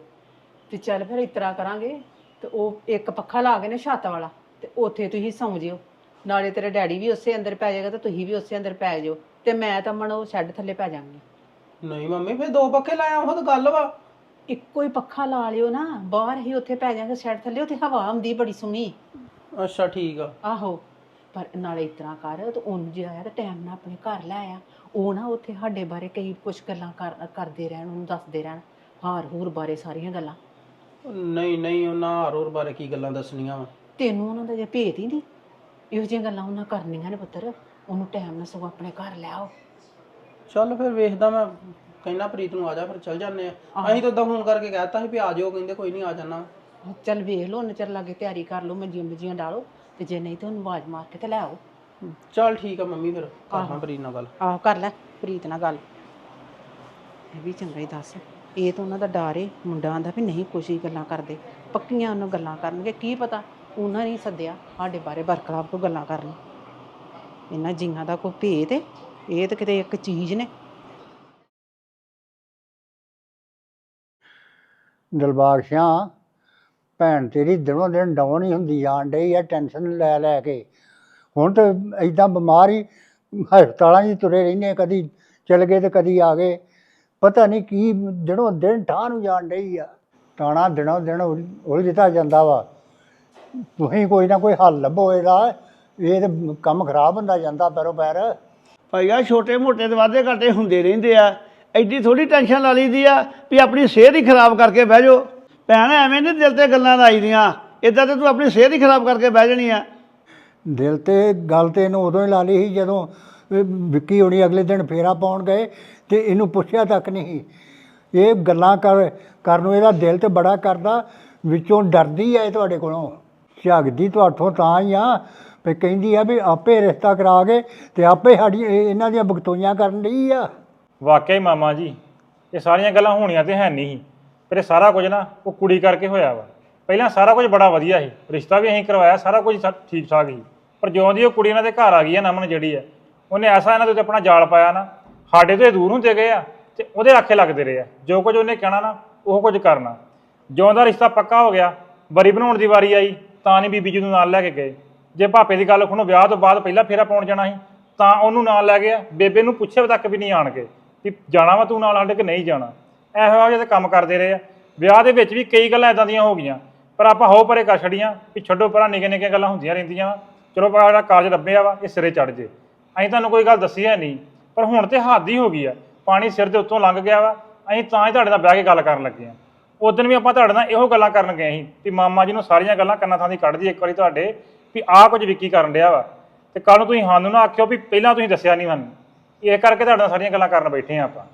ਤੇ ਚੱਲ ਫਿਰ ਇਸ ਤਰ੍ਹਾਂ ਕਰਾਂਗੇ ਤੇ ਉਹ ਇੱਕ ਪੱਖਾ ਲਾ ਕੇ ਨੇ ਛੱਤ ਵਾਲਾ ਤੇ ਉੱਥੇ ਤੁਸੀਂ ਸੌਂ ਜਿਓ। ਨਾਲੇ ਤੇਰੇ ਡੈਡੀ ਵੀ ਉਸੇ ਅੰਦਰ ਪੈ ਜਾਏਗਾ ਤੇ ਤੁਸੀਂ ਵੀ ਉਸੇ ਅੰਦਰ ਪੈ ਜਾਓ ਤੇ ਮੈਂ ਤਾਂ ਮਣ ਉਹ ਸ਼ੈੱਡ ਥੱਲੇ ਪੈ ਜਾਵਾਂਗੀ। ਨਹੀਂ ਮੰਮੀ ਫੇਰ ਦੋ ਪੱਖੇ ਲਾਇਆ ਉਹ ਤਾਂ ਗੱਲ ਵਾ। ਇੱਕੋ ਹੀ ਪੱਖਾ ਲਾ ਲਿਓ ਨਾ ਬਾਹਰ ਹੀ ਉੱਥੇ ਪੈ ਜਾਾਂਗੇ ਸ਼ੈੱਡ ਥੱਲੇ ਉੱਥੇ ਹਵਾ ਆਉਂਦੀ ਬੜੀ ਸੋਹਣੀ। ਅੱਛਾ ਠੀਕ ਆ। ਆਹੋ ਪਰ ਨਾਲੇ ਇਸ ਤਰ੍ਹਾਂ ਕਰ ਤੇ ਉਹਨੂੰ ਜੇ ਆਇਆ ਤਾਂ ਟਾਈਮ ਨਾਲ ਆਪਣੇ ਘਰ ਲੈ ਆ। ਉਹ ਨਾ ਉੱਥੇ ਸਾਡੇ ਬਾਰੇ ਕਈ ਕੁਝ ਗੱਲਾਂ ਕਰ ਕਰਦੇ ਰਹਿਣ ਉਹਨੂੰ ਦੱਸਦੇ ਰਹਿਣ। ਹਾਰ ਹੂਰ ਬਾਰੇ ਸਾਰੀਆਂ ਗੱਲਾਂ। ਨਹੀਂ ਨਹੀਂ ਉਹਨਾਂ ਹਾਰੋਰ ਬਾਰੇ ਕੀ ਗੱਲਾਂ ਦੱਸਣੀਆਂ ਵਾ? ਤੈਨੂੰ ਉਹਨਾਂ ਦਾ ਜੇ ਭੇਤ ਹੀ ਨਹੀਂ। ਇਹੋ ਜਿਹੀਆਂ ਗੱਲਾਂ ਉਹਨਾਂ ਕਰਨੀਆਂ ਨੇ ਪੁੱਤਰ ਉਹਨੂੰ ਟਾਈਮ ਨਾਲ ਸਗੋਂ ਆਪਣੇ ਘਰ ਲੈ ਆਓ। ਚੱਲ ਫਿਰ ਵੇਖਦਾ ਮੈਂ ਕਹਿੰਦਾ ਪ੍ਰੀਤ ਨੂੰ ਆ ਜਾ ਫਿਰ ਚੱਲ ਜਾਂਦੇ ਆ। ਅਸੀਂ ਤਾਂ ਉਦਾਂ ਫੋਨ ਕਰਕੇ ਕਹਿਤਾ ਸੀ ਵੀ ਆ ਜਾਓ ਕਹਿੰਦੇ ਕੋਈ ਨਹੀਂ ਆ ਜਾਣਾ। ਚੱਲ ਵੇਖ ਲਓ ਉਹਨੇ ਚਿਰ ਲਾਗੇ ਤਿਆਰੀ ਕਰ ਲਓ ਮੰਜੀਆਂ ਮੰਜੀਆਂ ਡਾਲੋ ਤੇ ਜੇ ਨਹੀਂ ਤਾਂ ਉਹਨੂੰ ਆਵਾਜ਼ ਮਾਰ ਕੇ ਤੇ ਲੈ ਆਓ। ਚੱਲ ਠੀਕ ਆ ਮੰਮੀ ਫਿਰ ਕਰਨਾ ਪ੍ਰੀਤ ਨਾਲ ਗੱਲ। ਆਹੋ ਕਰ ਲੈ ਪ੍ਰੀਤ ਨਾਲ ਗੱਲ। ਇਹ ਵੀ ਚੰਗਾ ਹੀ ਦੱਸ ਇਹ ਤਾਂ ਉਹਨਾਂ ਦਾ ਡਰ ਏ ਮੁੰਡਾ ਆਂਦਾ ਵੀ ਨਹੀਂ ਕੁਛ ਹੀ ਗੱਲਾਂ ਕਰਦੇ ਪੱਕੀਆਂ ਉਹਨੂੰ ਗੱਲਾਂ ਕਰਨਗੇ ਕੀ ਪਤਾ ਉਹਨਾਂ ਨੇ ਹੀ ਸੱਦਿਆ, ਸਾਡੇ ਬਾਰੇ ਬਰਖਲਾਫ ਕੋ ਗੱਲਾਂ ਕਰਨ। ਇਹਨਾਂ ਜੀਆਂ ਦਾ ਕੋਈ ਭੇਤ ਏ? ਇਹ ਤਾਂ ਕਿਤੇ ਇੱਕ ਚੀਜ਼ ਨੇ। ਦਿਲਬਾਗ ਸਿਆਂ, ਭੈਣ ਤੇਰੀ ਦਿਨੋਂ ਦਿਨ ਡਾਊਨ ਹੀ ਹੁੰਦੀ ਜਾਣ ਡਈ ਆ, ਟੈਨਸ਼ਨ ਲੈ ਲੈ ਕੇ। ਹੁਣ ਤਾਂ ਐਦਾਂ ਬਿਮਾਰ ਹੀ ਹਸਪਤਾਲਾਂ 'ਚ ਤੁਰੇ ਰਹਿੰਦੇ ਕਦੀ ਚਲ ਗਏ ਤੇ ਕਦੀ ਆ ਗਏ। ਪਤਾ ਨਹੀਂ ਕੀ ਦਿਨੋਂ ਦਿਨ ਠਾਹ ਨੂੰ ਜਾਣ ਡਈ ਆ। ਟਾਣਾ ਦਿਨੋਂ ਦਿਨ ਉਲ- ਉਲਝਦਾ ਜਾਂਦਾ ਵਾ। ਤੁਸੀਂ ਕੋਈ ਨਾ ਕੋਈ ਹੱਲ ਲੱਭੋ ਇਹਦਾ ਇਹ ਤੇ ਕੰਮ ਖਰਾਬ ਹੁੰਦਾ ਜਾਂਦਾ ਪੈਰੋ ਪੈਰ। ਭਾਈਆ ਛੋਟੇ ਮੋਟੇ ਦੇ ਵਾਧੇ ਘਾਟੇ ਹੁੰਦੇ ਰਹਿੰਦੇ ਆ। ਐਡੀ ਥੋੜੀ ਟੈਨਸ਼ਨ ਲਾ ਲਈਦੀ ਆ ਵੀ ਆਪਣੀ ਸਿਹਤ ਹੀ ਖਰਾਬ ਕਰਕੇ ਬਹਿ ਜਾਓ। ਭੈਣ ਐਵੇਂ ਨਹੀਂ ਦਿਲ ਤੇ ਗੱਲਾਂ ਲਾਈਦੀਆਂ। ਇਦਾਂ ਤੇ ਤੂੰ ਆਪਣੀ ਸਿਹਤ ਹੀ ਖਰਾਬ ਕਰਕੇ ਬਹਿ ਜਾਣੀ ਆ। ਦਿਲ ਤੇ ਗੱਲ ਤੇ ਇਹਨੂੰ ਉਦੋਂ ਹੀ ਲਾ ਲਈ ਸੀ ਜਦੋਂ ਵਿੱਕੀ ਹੋਣੀ ਅਗਲੇ ਦਿਨ ਫੇਰਾ ਪਾਉਣ ਗਏ ਤੇ ਇਹਨੂੰ ਪੁੱਛਿਆ ਤੱਕ ਨਹੀਂ ਇਹ ਗੱਲਾਂ ਕਰ ਕਰਨ ਨੂੰ ਇਹਦਾ ਦਿਲ ਤੇ ਬੜਾ ਕਰਦਾ। ਵਿੱਚੋਂ ਡਰਦੀ ਆ ਇਹ ਤੁਹਾਡੇ ਕੋਲੋਂ। ਝਗਦੀ ਤੁਹਾਥੋਂ ਤਾਂ ਹੀ ਆ ਵੀ ਕਹਿੰਦੀ ਆ ਵੀ ਆਪੇ ਰਿਸ਼ਤਾ ਕਰਾ ਕੇ ਤੇ ਆਪੇ ਸਾਡੀ ਇਹ- ਇਹਨਾਂ ਦੀਆਂ ਬਗਤੋਈਆਂ ਕਰਨ ਲਈ ਆ। ਵਾਕਿਆ ਹੀ ਮਾਮਾ ਜੀ, ਇਹ ਸਾਰੀਆਂ ਗੱਲਾਂ ਹੋਣੀਆਂ ਤੇ ਹੈ ਨਹੀਂ ਸੀ, ਪਰ ਇਹ ਸਾਰਾ ਕੁਝ ਨਾ ਉਹ ਕੁੜੀ ਕਰਕੇ ਹੋਇਆ ਵਾ। ਪਹਿਲਾਂ ਸਾਰਾ ਕੁਝ ਬੜਾ ਵਧੀਆ ਸੀ, ਰਿਸ਼ਤਾ ਵੀ ਅਸੀਂ ਕਰਵਾਇਆ, ਸਾਰਾ ਕੁਝ ਸਾ- ਠੀਕ ਠਾਕ ਸੀ। ਪਰ ਜਿਉਂ ਦੀ ਉਹ ਕੁੜੀ ਇਹਨਾਂ ਦੇ ਘਰ ਆ ਗਈ ਆ, ਨਮਨ ਜਿਹੜੀ ਹੈ ਉਹਨੇ ਐਸਾ ਇਹਨਾਂ ਦੇ ਉੱਤੇ ਆਪਣਾ ਜਾਲ ਪਾਇਆ ਨਾ, ਸਾਡੇ ਤੋਂ ਇਹ ਦੂਰ ਹੁੰਦੇ ਗਏ ਆ ਤੇ ਉਹਦੇ ਆਖੇ ਲੱਗਦੇ ਰਹੇ ਆ, ਜੋ ਕੁਝ ਉਹਨੇ ਕਹਿਣਾ ਨਾ, ਉਹ ਕੁਝ ਕਰਨਾ। ਜਿਉਂ ਦਾ ਰਿਸ਼ਤਾ ਪੱਕਾ ਹੋ ਗਿਆ, ਵਰੀ ਬਣਾਉਣ ਦੀ ਵਾਰੀ ਆਈ ਤਾਂ ਨਹੀਂ ਬੀਬੀ ਜੀ ਨੂੰ ਨਾਲ ਲੈ ਕੇ ਗਏ। ਜੇ ਭਾਪੇ ਦੀ ਗੱਲ ਖੁਣੋ ਵਿਆਹ ਤੋਂ ਬਾਅਦ ਪਹਿਲਾਂ ਫੇਰਾ ਪਾਉਣ ਜਾਣਾ ਸੀ, ਤਾਂ ਉਹਨੂੰ ਨਾਲ ਲੈ ਗਿਆ। ਬੇਬੇ ਨੂੰ ਪੁੱਛਿਆ ਤੱਕ ਵੀ ਨਹੀਂ ਆਣ ਕੇ, ਵੀ ਜਾਣਾ ਵਾ ਤੂੰ ਨਾਲ, ਸਾਡੇ ਕਿ ਨਹੀਂ ਜਾਣਾ। ਇਹੋ ਜਿਹੇ ਤਾਂ ਕੰਮ ਕਰਦੇ ਰਹੇ ਆ। ਵਿਆਹ ਦੇ ਵਿੱਚ ਵੀ ਕਈ ਗੱਲਾਂ ਇਦਾਂ ਦੀਆਂ ਹੋ ਗਈਆਂ, ਪਰ ਆਪਾਂ ਹੋ ਪਰੇ ਕਰ ਛੜੀਆਂ ਵੀ ਛੱਡੋ ਪਰਾਂ ਨਿੱਕੇ ਨਿੱਕੇ ਗੱਲਾਂ ਹੁੰਦੀਆਂ ਰਹਿੰਦੀਆਂ ਵਾਂ। ਚਲੋ ਪਰ ਜਿਹੜਾ ਕਾਰਜ ਲੱਭਿਆ ਵਾ, ਇਹ ਸਿਰੇ ਚੜ ਜੇ। ਅਸੀਂ ਤੁਹਾਨੂੰ ਕੋਈ ਗੱਲ ਦੱਸੀ ਹੈ ਨਹੀਂ, ਪਰ ਹੁਣ ਤੇ ਹੱਦ ਹੀ ਹੋ ਗਈ ਆ। ਪਾਣੀ ਸਿਰ ਦੇ ਉੱਤੋਂ ਲੰਘ ਗਿਆ ਵਾ। ਅਸੀਂ ਤਾਂ ਹੀ ਤੁਹਾਡੇ ਨਾਲ ਬਹਿ ਕੇ ਗੱਲ ਕਰਨ ਲੱਗੇ ਆ। ਉਦੋਂ ਵੀ ਆਪਾਂ ਤੁਹਾਡੇ ਨਾਲ ਇਹੋ ਗੱਲਾਂ ਕਰਨ ਗਏ ਸੀ ਵੀ ਮਾਮਾ ਜੀ ਨੂੰ ਸਾਰੀਆਂ ਗੱਲਾਂ ਕੰਨਾਂ ਥਾਂ ਦੀ ਕੱਢ ਦੀ ਇੱਕ ਵਾਰੀ ਤੁਹਾਡੇ ਵੀ ਆਹ ਕੁਝ ਵਿੱਕੀ ਕਰਨ ਡਿਆ ਵਾ। ਤੇ ਕੱਲ ਨੂੰ ਤੁਸੀਂ ਸਾਨੂੰ ਨਾ ਆਖਿਓ ਵੀ ਪਹਿਲਾਂ ਤੁਸੀਂ ਦੱਸਿਆ ਨਹੀਂ ਸਾਨੂੰ। ਇਹ ਕਰਕੇ ਤੁਹਾਡੇ ਨਾਲ ਸਾਰੀਆਂ ਗੱਲਾਂ ਕਰਨ ਬੈਠੇ ਆ ਆਪਾਂ।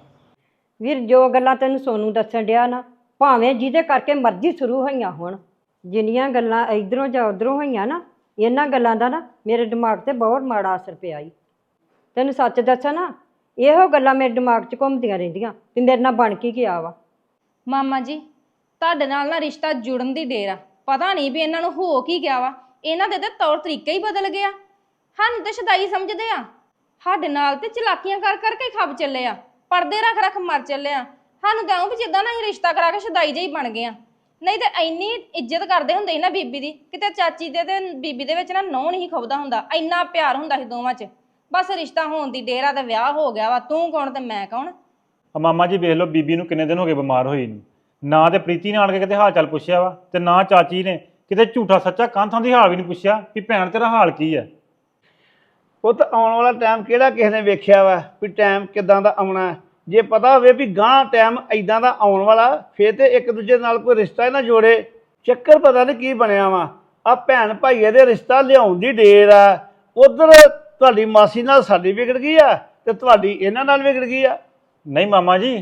ਵੀਰ ਜੋ ਗੱਲਾਂ ਤੈਨੂੰ ਸੋਨੂੰ ਦੱਸਣ ਡਿਆ ਨਾ ਭਾਵੇਂ ਜਿਹਦੇ ਕਰਕੇ ਮਰਜ਼ੀ ਸ਼ੁਰੂ ਹੋਈਆਂ ਹੋਣ ਜਿੰਨੀਆਂ ਗੱਲਾਂ ਇਧਰੋਂ ਜਾਂ ਉਧਰੋਂ ਹੋਈਆਂ ਨਾ ਇਹਨਾਂ ਗੱਲਾਂ ਦਾ ਨਾ ਮੇਰੇ ਦਿਮਾਗ ਤੇ ਬਹੁਤ ਮਾੜਾ ਅਸਰ ਪਿਆ ਈ। ਤੈਨੂੰ ਸੱਚ ਦੱਸਾਂ ਨਾ ਇਹੋ ਗੱਲਾਂ ਮੇਰੇ ਦਿਮਾਗ 'ਚ ਘੁੰਮਦੀਆਂ ਰਹਿੰਦੀਆਂ ਵੀ ਮੇਰੇ ਨਾਲ ਬਣ ਕੀ ਗਿਆ ਵਾ। ਮਾਮਾ ਜੀ ਤੁਹਾਡੇ ਨਾਲ ਨਾ ਰਿਸ਼ਤਾ ਜੁੜਨ ਦੀ ਡੇਰ ਆ। ਪਤਾ ਨਹੀਂ ਵੀ ਇਹਨਾਂ ਨੂੰ ਹੋ ਕੀ ਗਿਆ ਵਾ। ਇਹਨਾਂ ਦੇ ਤਾਂ ਤੌਰ ਤਰੀਕੇ ਹੀ ਬਦਲ ਗਿਆ ਸਾਨੂੰ ਤੇ ਸ਼ਦਾਈ ਸਮਝਦੇ ਆ। ਸਾਡੇ ਨਾਲ ਤੇ ਚਲਾਕੀਆਂ ਕਰ ਕਰਕੇ ਖੱਬ ਚੱਲੇ ਆ। ਪਰਦੇ ਰੱਖ ਰੱਖ ਮਰ ਚੱਲੇ ਆ। ਸਾਨੂੰ ਤਾਂ ਇਉਂ ਵੀ ਜਿੱਦਾਂ ਨਾ ਅਸੀਂ ਰਿਸ਼ਤਾ ਕਰਾ ਕੇ ਸ਼ਦਾਈ ਜਿਹੀ ਬਣ ਗਏ ਆ। ਨਹੀਂ ਤੇ ਇੰਨੀ ਇੱਜ਼ਤ ਕਰਦੇ ਹੁੰਦੇ ਸੀ ਨਾ ਬੀਬੀ ਦੀ। ਕਿਤੇ ਚਾਚੀ ਦੇ ਤੇ ਬੀਬੀ ਦੇ ਵਿੱਚ ਨਾ ਨੌ ਨਹੀਂ ਖੁੱਬਦਾ ਹੁੰਦਾ। ਇੰਨਾ ਪਿਆਰ ਹੁੰਦਾ ਸੀ ਦੋਵਾਂ 'ਚ। ਬਸ ਰਿਸ਼ਤਾ ਹੋਣ ਦੀ ਡੇਰਾ ਤੇ ਵਿਆਹ ਹੋ ਗਿਆ ਵਾ। ਤੂੰ ਕੌਣ ਤੇ ਮੈਂ ਕੌਣ? ਆ ਮਾਮਾ ਜੀ ਵੇਖ ਲਓ, ਬੀਬੀ ਨੂੰ ਕਿੰਨੇ ਦਿਨ ਹੋ ਗਏ ਬਿਮਾਰ ਹੋਈ ਨੂੰ। ਨਾ ਤੇ ਪ੍ਰੀਤੀ ਨੇ ਆਣ ਕੇ ਕਿਤੇ ਹਾਲ ਚਾਲ ਪੁੱਛਿਆ ਵਾ ਤੇ ਨਾ ਚਾਚੀ ਨੇ। ਕਿਤੇ ਝੂਠਾ ਸੱਚਾ ਕੰਥਾਂ ਦੀ ਹਾਲ ਵੀ ਨਹੀਂ ਪੁੱਛਿਆ ਵੀ ਭੈਣ ਤੇਰਾ ਹਾਲ ਕੀ ਹੈ ਪੁੱਤ ਆਉਣ ਵਾਲਾ ਟਾਈਮ ਕਿਹੜਾ ਕਿਸੇ ਨੇ ਵੇਖਿਆ ਵਾ ਵੀ ਟਾਈਮ ਕਿਦਾਂ ਦਾ ਆਉਣਾ ਹੈ। ਜੇ ਪਤਾ ਹੋਵੇ ਵੀ ਗਾਂ ਟਾਈਮ ਐਦਾਂ ਦਾ ਆਉਣ ਵਾਲਾ ਫੇਰ ਤੇ ਇੱਕ ਦੂਜੇ ਨਾਲ ਕੋਈ ਰਿਸ਼ਤਾ ਹੀ ਨਾ ਜੋੜੇ। ਚੱਕਰ ਪਤਾ ਨਹੀਂ ਕੀ ਬਣਿਆ ਵਾ। ਆ ਭੈਣ ਭਾਈਏ ਦੇ ਰਿਸ਼ਤਾ ਲਿਆਉਣ ਦੀ ਢੇਰ ਆ। ਉਧਰ ਤੁਹਾਡੀ ਮਾਸੀ ਨਾਲ ਸਾਡੀ ਵਿਗੜ ਗਈ ਆ ਤੇ ਤੁਹਾਡੀ ਇਹਨਾਂ ਨਾਲ ਵਿਗੜ ਗਈ ਆ। ਨਹੀਂ ਮਾਮਾ ਜੀ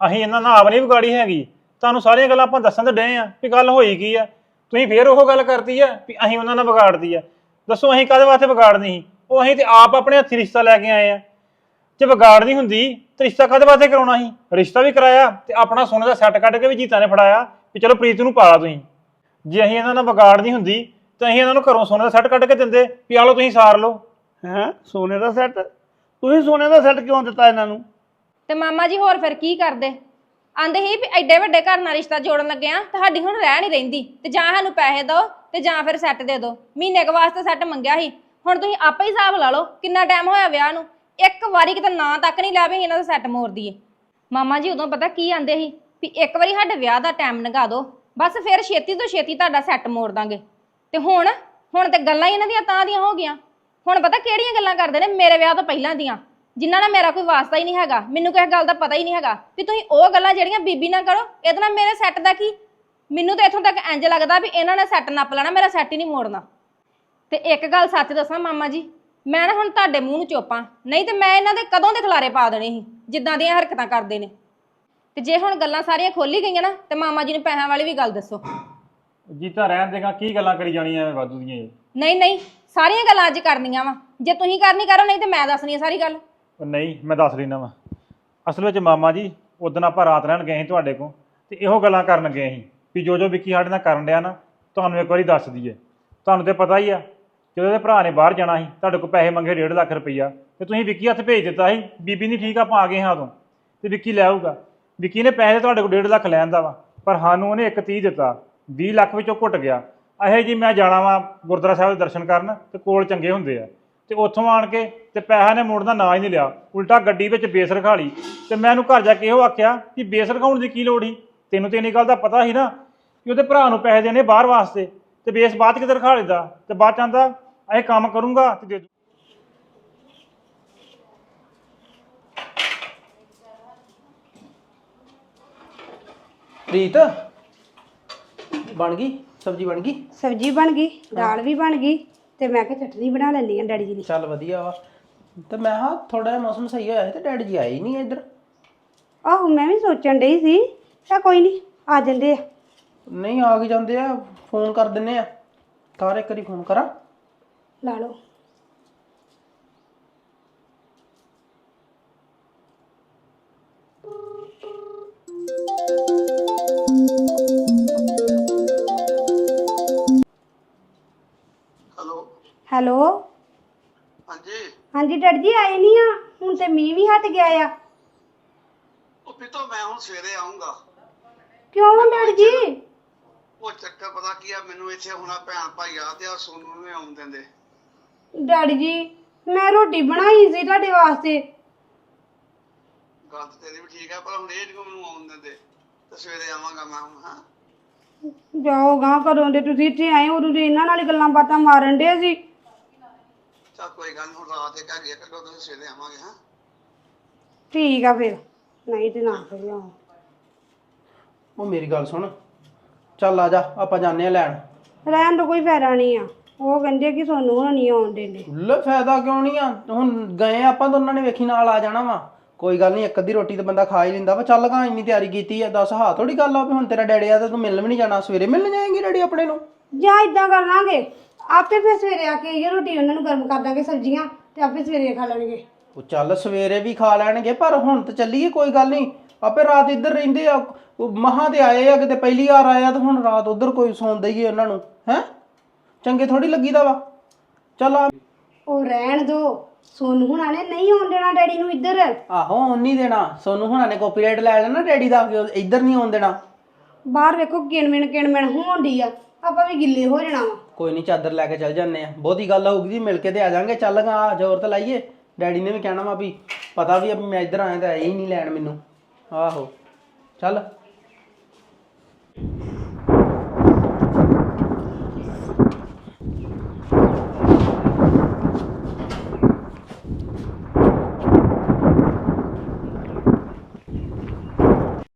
ਅਸੀਂ ਇਹਨਾਂ ਨਾਲ ਆਪ ਨਹੀਂ ਵਿਗਾੜੀ ਹੈਗੀ। ਤੁਹਾਨੂੰ ਸਾਰੀਆਂ ਗੱਲਾਂ ਆਪਾਂ ਦੱਸਣ ਤੇ ਡਏ ਆ ਵੀ ਗੱਲ ਹੋਈ ਕੀ ਆ। ਤੁਸੀਂ ਫੇਰ ਉਹ ਗੱਲ ਕਰਤੀ ਆ ਵੀ ਅਸੀਂ ਉਹਨਾਂ ਨਾਲ ਵਿਗਾੜਦੀ ਆ। ਦੱਸੋ ਅਸੀਂ ਕਾਹਦੇ ਵਾਸਤੇ ਵਿਗਾੜਨੀ ਸੀ? ਉਹ ਅਸੀਂ ਤੇ ਆਪ ਆਪਣੇ ਹੱਥੀ ਰਿਸ਼ਤਾ ਲੈ ਕੇ ਆਏ ਆ। ਜੇ ਵਿਗਾੜਨੀ ਹੁੰਦੀ ਤੇ ਰਿਸ਼ਤਾ ਕਾਹਦੇ ਵਾਸਤੇ ਕਰਾਉਣਾ ਸੀ? ਰਿਸ਼ਤਾ ਵੀ ਕਰਾਇਆ ਤੇ ਆਪਣਾ ਸੋਨੇ ਦਾ ਸੈੱਟ ਕੱਢ ਕੇ ਵੀ ਜੀਤਾ ਨੇ ਫੜਾਇਆ ਵੀ ਚਲੋ ਪ੍ਰੀਤ ਨੂੰ ਪਾਲਾ ਤੁਸੀਂ। ਜੇ ਅਸੀਂ ਇਹਨਾਂ ਨਾਲ ਵਿਗਾੜਨੀ ਹੁੰਦੀ ਤਾਂ ਅਸੀਂ ਇਹਨਾਂ ਨੂੰ ਘਰੋਂ ਸੋਨੇ ਦਾ ਸੈੱਟ ਕੱਢ ਕੇ ਦਿੰਦੇ ਵੀ ਆ ਲਓ ਤੁਸੀਂ ਸਾਰ ਲਓ। ਹੈਂ? ਸੋਨੇ ਦਾ ਸੈੱਟ? ਤੁਸੀਂ ਸੋਨੇ ਦਾ ਸੈੱਟ ਕਿਉਂ ਦਿੱਤਾ ਇਹਨਾਂ ਨੂੰ? ਤੇ ਮਾਮਾ ਜੀ ਹੋਰ ਫਿਰ ਕੀ ਕਰਦੇ? ਆਂਦੇ ਹੀ ਵੀ ਐਡੇ ਵੱਡੇ ਘਰ ਨਾਲ ਰਿਸ਼ਤਾ ਜੋੜਨ ਲੱਗਿਆ ਤੁਹਾਡੀ ਹੁਣ ਰਹਿ ਨਹੀਂ ਰਹਿੰਦੀ। ਤੇ ਜਾਂ ਸਾਨੂੰ ਪੈਸੇ ਦਿਓ, ਤੇ ਜਾਂ ਫਿਰ ਸੈੱਟ ਦੇ ਦਿਓ। ਮਹੀਨੇ ਕੁ ਵਾਸਤੇ ਸੈੱਟ ਮੰਗਿਆ ਸੀ। ਹੁਣ ਤੁਸੀਂ ਆਪੇ ਹੀ ਹਿਸਾਬ ਲਾ ਲਓ ਕਿੰਨਾ ਟਾਈਮ ਹੋਇਆ ਵਿਆਹ ਨੂੰ। ਇੱਕ ਵਾਰੀ ਕਿਤੇ ਨਾਂ ਤੱਕ ਨਹੀਂ ਲਿਆ ਵੀ ਇਹਨਾਂ ਦਾ ਸੈੱਟ ਮੋੜ ਦਈਏ। ਮਾਮਾ ਜੀ ਉਦੋਂ ਪਤਾ ਕੀ ਆਂਦੇ ਸੀ? ਵੀ ਇੱਕ ਵਾਰੀ ਸਾਡੇ ਵਿਆਹ ਦਾ ਟਾਈਮ ਲੰਘਾ ਦਿਓ, ਬਸ ਫਿਰ ਛੇਤੀ ਤੋਂ ਛੇਤੀ ਤੁਹਾਡਾ ਸੈੱਟ ਮੋੜ ਦਾਂਗੇ। ਤੇ ਹੁਣ ਹੁਣ ਤੇ ਗੱਲਾਂ ਹੀ ਇਹਨਾਂ ਦੀਆਂ ਤਾਂ ਦੀਆਂ ਹੋ ਗਈਆਂ। ਹੁਣ ਪਤਾ ਕਿਹੜੀਆਂ ਗੱਲਾਂ ਕਰਦੇ ਨੇ? ਮੇਰੇ ਵਿਆਹ ਤੋਂ ਪਹਿਲਾਂ ਦੀਆਂ। ਜਿਨ੍ਹਾਂ ਨਾਲ ਮੇਰਾ ਕੋਈ ਵਾਸਤਾ ਹੀ ਨਹੀਂ ਹੈਗਾ ਮੈਨੂੰ ਕਿਸੇ ਗੱਲ ਦਾ ਪਤਾ ਹੀ ਨਹੀਂ ਹੈਗਾ ਵੀ ਤੁਸੀਂ ਉਹ ਗੱਲਾਂ ਜਿਹੜੀਆਂ ਬੀਬੀ ਨਾਲ ਕਰੋ ਇਹਦੇ ਨਾਲ ਮੇਰੇ ਸੈੱਟ ਦਾ ਕੀ? ਮੈਨੂੰ ਤਾਂ ਇੱਥੋਂ ਤੱਕ ਇੰਜ ਲੱਗਦਾ ਵੀ ਇਹਨਾਂ ਨੇ ਸੈੱਟ ਨੱਪ ਲੈਣਾ ਮੇਰਾ ਸੈੱਟ ਹੀ ਨਹੀਂ ਮੋੜਨਾ। ਤੇ ਇੱਕ ਗੱਲ ਸੱਚ ਦੱਸਾਂ ਮਾਮਾ ਜੀ ਮੈਂ ਨਾ ਹੁਣ ਤੁਹਾਡੇ ਮੂੰਹ ਨੂੰ ਚੋਪਾਂ ਨਹੀਂ ਤੇ ਮੈਂ ਇਹਨਾਂ ਦੇ ਕਦੋਂ ਦੇ ਖਲਾਰੇ ਪਾ ਦੇਣੇ ਸੀ ਜਿੱਦਾਂ ਦੀਆਂ ਹਰਕਤਾਂ ਕਰਦੇ ਨੇ। ਤੇ ਜੇ ਹੁਣ ਗੱਲਾਂ ਸਾਰੀਆਂ ਖੋਲੀ ਗਈਆਂ ਨਾ ਤੇ ਮਾਮਾ ਜੀ ਨੂੰ ਪੈਸਿਆਂ ਵਾਲੀ ਵੀ ਗੱਲ ਦੱਸੋ। ਜੀਤਾ ਰਹਿਣ ਦੇਗਾ ਕੀ ਗੱਲਾਂ ਕਰੀ ਜਾਣੀਆਂ ਐਵੇਂ ਵਾਧੂ ਦੀਆਂ? ਇਹ? ਨਹੀਂ ਨਹੀਂ ਸਾਰੀਆਂ ਗੱਲਾਂ ਅੱਜ ਕਰਨੀਆਂ ਵਾ। ਜੇ ਤੁਸੀਂ ਕਰਨੀ ਕਰੋ ਨਹੀਂ ਤੇ ਮੈਂ ਦੱਸਣੀ ਆ ਸਾਰੀ ਗੱਲ। ਉਹ ਨਹੀਂ, ਮੈਂ ਦੱਸ ਲੈਣਾ ਵਾ। ਅਸਲ ਵਿੱਚ ਮਾਮਾ ਜੀ, ਉਦੋਂ ਆਪਾਂ ਰਾਤ ਰਹਿਣ ਗਏ ਸੀ ਤੁਹਾਡੇ ਕੋਲ, ਤੇ ਇਹੋ ਗੱਲਾਂ ਕਰਨ ਗਏ ਸੀ ਵੀ ਜੋ ਜੋ ਵਿੱਕੀ ਸਾਡੇ ਨਾਲ ਕਰਨ ਡਿਆ ਨਾ, ਤੁਹਾਨੂੰ ਇੱਕ ਵਾਰੀ ਦੱਸ ਦਈਏ। ਤੁਹਾਨੂੰ ਤੇ ਪਤਾ ਹੀ ਆ, ਜਦੋਂ ਇਹਦੇ ਭਰਾ ਨੇ ਬਾਹਰ ਜਾਣਾ ਸੀ, ਤੁਹਾਡੇ ਕੋਲ ਪੈਸੇ ਮੰਗੇ 1.5 ਲੱਖ ਰੁਪਈਆ, ਤੇ ਤੁਸੀਂ ਵਿੱਕੀ ਹੱਥ ਭੇਜ ਦਿੱਤਾ ਸੀ, ਬੀਬੀ ਨਹੀਂ ਠੀਕ, ਆਪਾਂ ਆ ਗਏ ਹਾਂ ਉਦੋਂ, ਤੇ ਵਿੱਕੀ ਲੈ ਆਊਗਾ। ਵਿੱਕੀ ਨੇ ਪੈਸੇ ਤੁਹਾਡੇ ਕੋਲ 1.5 ਲੱਖ ਲੈਣ ਦਾ ਵਾ, ਪਰ ਸਾਨੂੰ ਉਹਨੇ ਇੱਕ 30 ਦਿੱਤਾ 20 ਲੱਖ ਵਿੱਚੋਂ ਘੁੱਟ ਗਿਆ। ਇਹੇ ਜੀ ਮੈਂ ਜਾਣਾ ਵਾ ਗੁਰਦੁਆਰਾ ਸਾਹਿਬ ਦੇ ਦਰਸ਼ਨ ਕਰਨ, ਤੇ ਕੋਲ ਚੰਗੇ ਹੁੰਦੇ ਆ। ਤੇ ਉੱਥੋਂ ਆਣ ਕੇ ਤੇ ਪੈਸਾ ਨੇ ਮੋੜਨ ਦਾ ਨਾਂ ਹੀ ਨਹੀਂ ਲਿਆ। ਉਲਟਾ ਗੱਡੀ ਵਿੱਚ ਬੇਸ ਰਖਾ ਲਈ। ਤੇ ਮੈਂ ਉਹਨੂੰ ਘਰ ਜਾ ਕੇ ਇਹੋ ਆਖਿਆ ਕਿ ਬੇਸ ਰਖਾਉਣ ਦੀ ਕੀ ਲੋੜ ਸੀ? ਤੈਨੂੰ ਤੇ ਇੰਨੀ ਗੱਲ ਦਾ ਪਤਾ ਸੀ ਨਾ ਕਿ ਉਹਦੇ ਭਰਾ ਨੂੰ ਪੈਸੇ ਦੇਣੇ ਬਾਹਰ ਵਾਸਤੇ। ਤੇ ਬੇਸ ਬਾਅਦ ਚ ਕਿਤੇ ਰਖਾ ਲੈਂਦਾ। ਤੇ ਬਾਅਦ ਚ ਆਂਦਾ ਇਹ ਕੰਮ ਕਰੂੰਗਾ ਤੇ ਦੇ ਦੂੰ ਪ੍ਰੀਤ ਬਣ ਗਈ? ਸਬਜ਼ੀ ਬਣ ਗਈ? ਸਬਜ਼ੀ ਬਣ ਗਈ ਦਾਲ ਵੀ ਬਣ ਗਈ। ਤੇ ਮੈਂ ਕਿਹਾ ਚਟਨੀ ਬਣਾ ਲੈਂਦੀ ਆ ਡੈਡੀ ਜੀ ਦੀ ਚੱਲ ਵਧੀਆ ਵਾ। ਤੇ ਮੈਂ ਹਾਂ ਥੋੜਾ ਜਿਹਾ ਮੌਸਮ ਸਹੀ ਹੋਇਆ ਸੀ ਤੇ ਡੈਡੀ ਜੀ ਆਏ ਹੀ ਨਹੀਂ ਇੱਧਰ। ਆਹੋ ਮੈਂ ਵੀ ਸੋਚਣ ਡਈ ਸੀ ਤਾਂ ਕੋਈ ਨਹੀਂ ਆ ਜਾਂਦੇ ਆ। ਨਹੀਂ ਆ ਕੇ ਜਾਂਦੇ ਆ ਫੋਨ ਕਰ ਦਿੰਨੇ ਆ। ਤਾਰ ਇੱਕ ਵਾਰੀ ਫੋਨ ਕਰਾਂ। ਲਾ ਲਓ। ਹੈਲੋ? ਹਾਂਜੀ। ਹਾਂਜੀ ਡੈਡੀ ਜੀ ਆਏ ਨਹੀਂ ਆ? ਹੁਣ ਤੇ ਮੀਂਹ ਵੀ ਹਟ ਗਿਆ ਆ। ਉਹ ਪਿੱਤੋ ਮੈਂ ਹੁਣ ਸਵੇਰੇ ਆਉਂਗਾ ਕਿਉਂ ਡੈਡੀ ਜੀ? ਉਹ ਚੱਕਰ ਪਤਾ ਕੀ ਆ ਮੈਨੂੰ ਇੱਥੇ ਹੁਣਾ ਭੈਣ ਭਾਈ ਆ ਤੇ ਆ ਸੋਨੂੰ ਨੂੰ ਆਉਣ ਦਿੰਦੇ। ਡੈਡੀ ਜੀ ਮੈਂ ਰੋਟੀ ਬਣਾਈ ਸੀ ਤੁਹਾਡੇ ਵਾਸਤੇ। ਗੱਲ ਤੇ ਤੇਰੀ ਵੀ ਠੀਕ ਆ ਪਰ ਹੁਣ ਇਹ ਨੀ ਮੈਨੂੰ ਆਉਣ ਦਿੰਦੇ। ਤੇ ਸਵੇਰੇ ਆਵਾਂਗਾ ਮੈਂ ਹੁਣ ਹਾਂ। ਜਾਓ ਗਾਂ ਦੇ ਤੁਸੀਂ ਇੱਥੇ ਆਏ ਉਦੋਂ ਦੇ ਇਹਨਾਂ ਨਾਲ ਹੀ ਗੱਲਾਂ ਬਾਤਾਂ ਮਾਰਨ ਡੇ ਸੀ। ਕੋਈ ਗੱਲ ਨੀ ਹੁਣ ਰਾਤ ਇੱਕ ਹੈਗੀ ਆ ਕੱਢੋ ਤੁਸੀਂ ਸਵੇਰੇ ਆਵਾਂਗੇ ਹਾਂ। ਠੀਕ ਆ ਫਿਰ ਨਹੀਂ ਤੇ ਨਾ ਫਿਰ ਉਹ ਮੇਰੀ ਗੱਲ ਸੁਣ ਚੱਲ ਆ ਜਾ ਆਪਾਂ ਜਾਂਦੇ ਆ ਲੈਣ। ਰਹਿਣ ਦਾ ਕੋਈ ਫਾਇਦਾ ਨਹੀਂ ਆ ਉਹ ਕਹਿੰਦੇ ਕਿ ਸੋਨੂੰ ਹੁਣ ਨਹੀਂ ਆਉਣ ਦਿੰਦੇ। ਲੈ ਫਾਇਦਾ ਕਿਉਂ ਨਹੀਂ ਆ? ਹੁਣ ਗਏ ਆਪਾਂ ਤਾਂ ਉਹਨਾਂ ਨੇ ਵੇਖੀ ਨਾਲ ਆ ਜਾਣਾ ਵਾ। ਕੋਈ ਗੱਲ ਨਹੀਂ ਇੱਕ ਅੱਧੀ ਰੋਟੀ ਤਾਂ ਬੰਦਾ ਖਾ ਹੀ ਲੈਂਦਾ ਵਾ। ਚੱਲ ਗਾ ਇੰਨੀ ਤਿਆਰੀ ਕੀਤੀ ਆ ਦੱਸ ਹਾਂ ਥੋੜੀ ਗੱਲ ਆ ਵੀ ਹੁਣ ਤੇਰਾ ਡੈਡੀ ਆ ਤੇ ਤੂੰ ਮਿਲਣ ਵੀ ਨਹੀਂ ਜਾਣਾ ਸਵੇਰੇ ਮਿਲਣ ਜਾਏਂਗੀ ਡੈਡੀ ਆਪਣੇ ਨੂੰ। ਜਾਂ ਇਦਾਂ ਕਰ ਲਾਂਗੇ ਆਪੇ ਫਿਰ ਸਵੇਰੇ ਆ ਕੇ ਇਹ ਰੋਟੀ ਉਹਨਾਂ ਨੂੰ ਗਰਮ ਕਰ ਦਾਂਗੇ ਸਬਜ਼ੀਆਂ ਤੇ ਆਪੇ ਸਵੇਰੇ ਖਾ ਲੈਣਗੇ। ਉਹ ਚੱਲ ਸਵੇਰੇ ਵੀ ਖਾ ਲੈਣਗੇ ਪਰ ਹੁਣ ਤਾਂ ਚੱਲੀਏ ਕੋਈ ਗੱਲ ਨਹੀਂ। ਆਪੇ ਰਾਤ ਇੱਧਰ ਰਹਿੰਦੇ ਆ ਉਹ ਮਹਾਂ ਤੇ ਆਏ ਆ ਕਿਤੇ ਪਹਿਲੀ ਵਾਰ ਆਇਆ ਤਾਂ ਹੁਣ ਰਾਤ ਉਧਰ ਕੋਈ ਸੌਂਦਾ ਹੀ ਹੈ ਉਹਨਾਂ ਨੂੰ ਹੈ? ਚੰਗੇ ਥੋੜੀ ਲੱਗੀਦਾ ਵਾ। ਚੱਲ ਆ। ਉਹ ਰਹਿਣ ਦੋ ਸੋਨੂੰ ਹੁਣਾਂ ਨੇ ਨਹੀਂ ਆਉਣ ਦੇਣਾ ਡੈਡੀ ਨੂੰ ਇੱਧਰ। ਆਹੋ ਹੁਣ ਨਹੀਂ ਦੇਣਾ। ਸੋਨੂੰ ਹੁਣਾਂ ਨੇ ਕਾਪੀਰਾਈਟ ਲੈ ਲੈਣਾ ਡੈਡੀ ਦਾ ਕਿ ਉਹ ਇੱਧਰ ਨਹੀਂ ਆਉਣ ਦੇਣਾ। ਬਾਹਰ ਵੇਖੋ ਕਿਣਮਿਣ ਕਿਣਮਿਣ ਹੋਣ ਡਈ ਆ ਆਪਾਂ ਵੀ ਗਿੱਲੇ ਹੋ ਜਾਣਾ ਵਾ। ਕੋਈ ਨਹੀਂ, ਚਾਦਰ ਲੈ ਕੇ ਚੱਲ ਜਾਂਦੇ ਆ। ਬਹੁਤੀ ਗੱਲ ਹੋਊਗੀ ਜੀ, ਮਿਲ ਕੇ ਤੇ ਆ ਜਾਾਂਗੇ। ਚੱਲ ਗਾ ਜ਼ੋਰ ਤਾਂ ਲਾਈਏ। ਡੈਡੀ ਨੇ ਵੀ ਕਹਿਣਾ ਵਾ ਵੀ ਪਤਾ ਵੀ ਆ ਵੀ ਮੈਂ ਇੱਧਰ ਆਇਆ ਤਾਂ ਆਏ ਹੀ ਨਹੀਂ ਲੈਣ ਮੈਨੂੰ। ਆਹੋ, ਚੱਲ।